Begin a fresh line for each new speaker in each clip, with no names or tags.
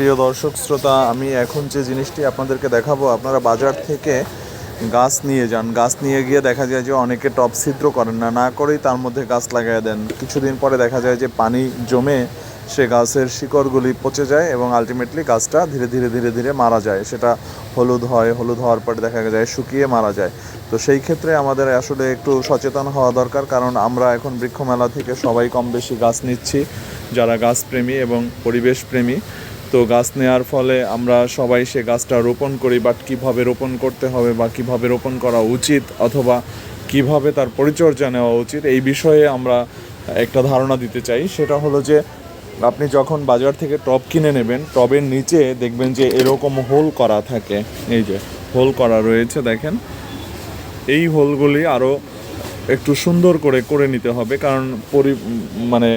প্রিয় দর্শক, শ্রোতা, আমি এখন যে জিনিসটি আপনাদেরকে দেখাবো, আপনারা বাজার থেকে গাছ নিয়ে যান। গাছ নিয়ে গিয়ে দেখা যায় যে অনেকে টপ ছিদ্র করেন না না করেই তার মধ্যে গাছ লাগাই দেন। কিছুদিন পরে দেখা যায় যে পানি জমে সে গাছের শিকড়গুলি পচে যায় এবং আলটিমেটলি গাছটা ধীরে ধীরে ধীরে ধীরে মারা যায়। সেটা হলুদ হয়, হলুদ হওয়ার পরে দেখা যায় শুকিয়ে মারা যায়। তো সেই ক্ষেত্রে আমাদের আসলে একটু সচেতন হওয়া দরকার, কারণ আমরা এখন বৃক্ষমেলা থেকে সবাই কম বেশি গাছ নিচ্ছি, যারা গাছপ্রেমী এবং পরিবেশ প্রেমী তো গাছ নেওয়ার ফলে আমরা সবাই সে গাছটা রোপণ করি বাট কীভাবে রোপণ করতে হবে বা কীভাবে রোপণ করা উচিত অথবা কীভাবে তার পরিচর্যা নেওয়া উচিত, এই বিষয়ে আমরা একটা ধারণা দিতে চাই। সেটা হলো যে, আপনি যখন বাজার থেকে টব কিনে নেবেন, টবের নিচে দেখবেন যে এরকম হোল করা থাকে। এই যে, হোল করা রয়েছে, দেখেন। এই হোলগুলি আরও একটু সুন্দর করে করে নিতে হবে, কারণ পরি মানে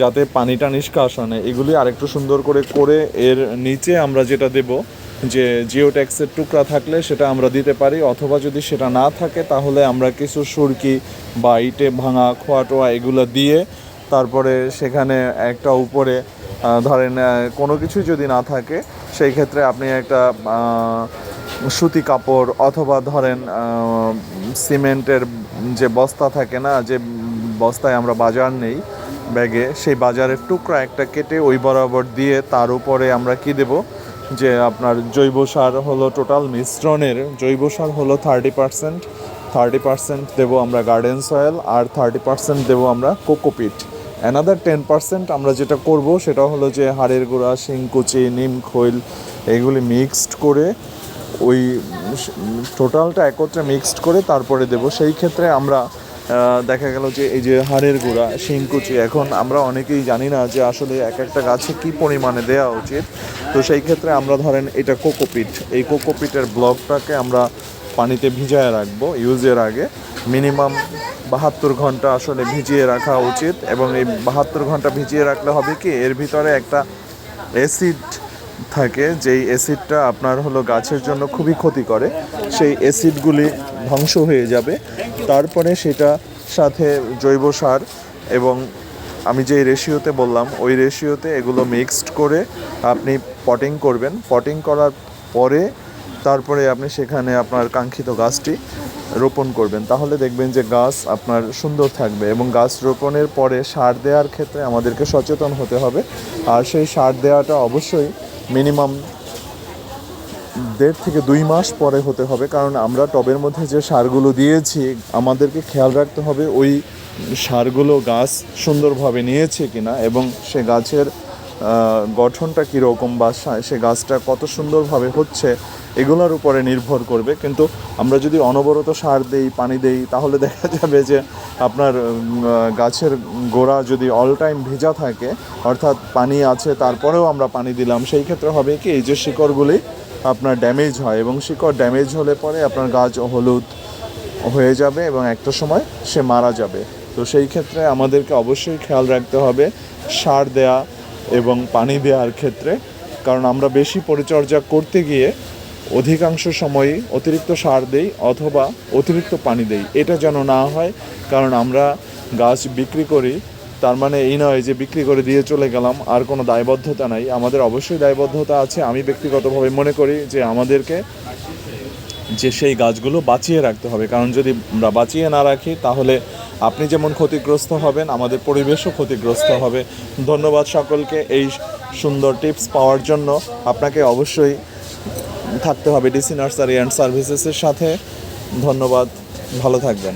যাতে পানিটা নিষ্কাশনে এগুলি আরেকটু সুন্দর করে করে এর নিচে আমরা যেটা দেব, যে জিও ট্যাক্সের টুকরা থাকলে সেটা আমরা দিতে পারি, অথবা যদি সেটা না থাকে তাহলে আমরা কিছু সুরকি বা ইটে ভাঙা খোয়া টোয়া এগুলো দিয়ে তারপরে সেখানে একটা উপরে ধরেন কোনো কিছু যদি না থাকে, সেই ক্ষেত্রে আপনি একটা সুতি কাপড় অথবা ধরেন সিমেন্টের যে বস্তা থাকে না, যে বস্তায় আমরা বাজার নেই ব্যাগে, সেই বাজারের টুকরা একটা কেটে ওই বরাবর দিয়ে তার উপরে আমরা কি দেব? যে আপনার জৈব সার হলো টোটাল মিশ্রণের, জৈব সার হলো থার্টি পার্সেন্ট থার্টি পার্সেন্ট দেবো আমরা গার্ডেন সয়েল আর থার্টি পার্সেন্ট দেবো আমরা কোকোপিট অ্যানাদার টেন পার্সেন্ট আমরা যেটা করব সেটা হলো যে হাড়ের গুঁড়া, শিংকুচি, নিম খৈল, এগুলি মিক্সড করে ওই টোটালটা একত্রে মিক্সড করে তারপরে দেব। সেই ক্ষেত্রে আমরা দেখা গেল যে এই যে হাড়ের গুঁড়া, শিংকুচি, এখন আমরা অনেকেই জানি না যে আসলে এক একটা গাছে কি পরিমাণে দেওয়া উচিত। তো সেই ক্ষেত্রে আমরা ধরেন এটা কোকোপিট এই কোকোপিটের ব্লকটাকে আমরা পানিতে ভিজায় রাখব ইউজের আগে। মিনিমাম বাহাত্তর ঘণ্টা আসলে ভিজিয়ে রাখা উচিত এবং এই বাহাত্তর ঘণ্টা ভিজিয়ে রাখলে হবে কি? এর ভিতরে একটা অ্যাসিড থাকে, যেই অ্যাসিডটা আপনার হলো গাছের জন্য খুবই ক্ষতি করে সেই অ্যাসিডগুলি ধ্বংস হয়ে যাবে। তারপরে সেটা সাথে জৈব সার এবং আমি যেই রেশিওতে বললাম, ওই রেশিওতে এগুলো মিক্সড করে আপনি পটিং করবেন। পটিং করার পরে তারপরে আপনি সেখানে আপনার কাঙ্ক্ষিত গাছটি রোপণ করবেন। তাহলে দেখবেন যে গাছ আপনার সুন্দর থাকবে এবং গাছ রোপণের পরে সার দেওয়ার ক্ষেত্রে আমাদেরকে সচেতন হতে হবে। আর সেই সার দেওয়াটা অবশ্যই মিনিমাম দেড় থেকে দুই মাস পরে হতে হবে, কারণ আমরা টবের মধ্যে যে সারগুলো দিয়েছি, আমাদেরকে খেয়াল রাখতে হবে ওই সারগুলো গাছ সুন্দরভাবে নিয়েছে কিনা এবং সে গাছের গঠনটা কীরকম বা সা- গাছটা কত সুন্দরভাবে হচ্ছে, এগুলোর উপরে নির্ভর করবে। কিন্তু আমরা যদি অনবরত সার দেই, পানি দেই, তাহলে দেখা যাবে যে আপনার গাছের গোড়া যদি অল টাইম ভেজা থাকে, অর্থাৎ পানি আছে, তারপরেও আমরা পানি দিলাম, সেই ক্ষেত্রে হবে কি, এই যে শিকড়গুলি আপনার ড্যামেজ হয় এবং শিকড় ড্যামেজ হলে পরে আপনার গাছ হলুদ হয়ে যাবে এবং একটা সময় সে মারা যাবে। তো সেই ক্ষেত্রে আমাদেরকে অবশ্যই খেয়াল রাখতে হবে, সার দেয়া এবং পানি দেওয়ার ক্ষেত্রে, কারণ আমরা বেশি পরিচর্যা করতে গিয়ে অধিকাংশ সময়ই অতিরিক্ত সার দেই অথবা অতিরিক্ত পানি দেই। এটা যেন না হয়, কারণ আমরা গাছ বিক্রি করি, তার মানে এই নয় যে বিক্রি করে দিয়ে চলে গেলাম, আর কোনো দায়বদ্ধতা নাই। আমাদের অবশ্যই দায়বদ্ধতা আছে। আমি ব্যক্তিগতভাবে মনে করি যে আমাদেরকে যে সেই গাছগুলো বাঁচিয়ে রাখতে হবে। কারণ যদি আমরা বাঁচিয়ে না রাখি, তাহলে আপনি যেমন ক্ষতিগ্রস্ত হবেন, আমাদের পরিবেশও ক্ষতিগ্রস্ত হবে। ধন্যবাদ সকলকে এই সুন্দর টিপস পাওয়ার জন্য। আপনাকে অবশ্যই থাকতে হবে ডিসি নার্সারি অ্যান্ড সার্ভিসেসের সাথে। ধন্যবাদ, ভালো থাকবেন।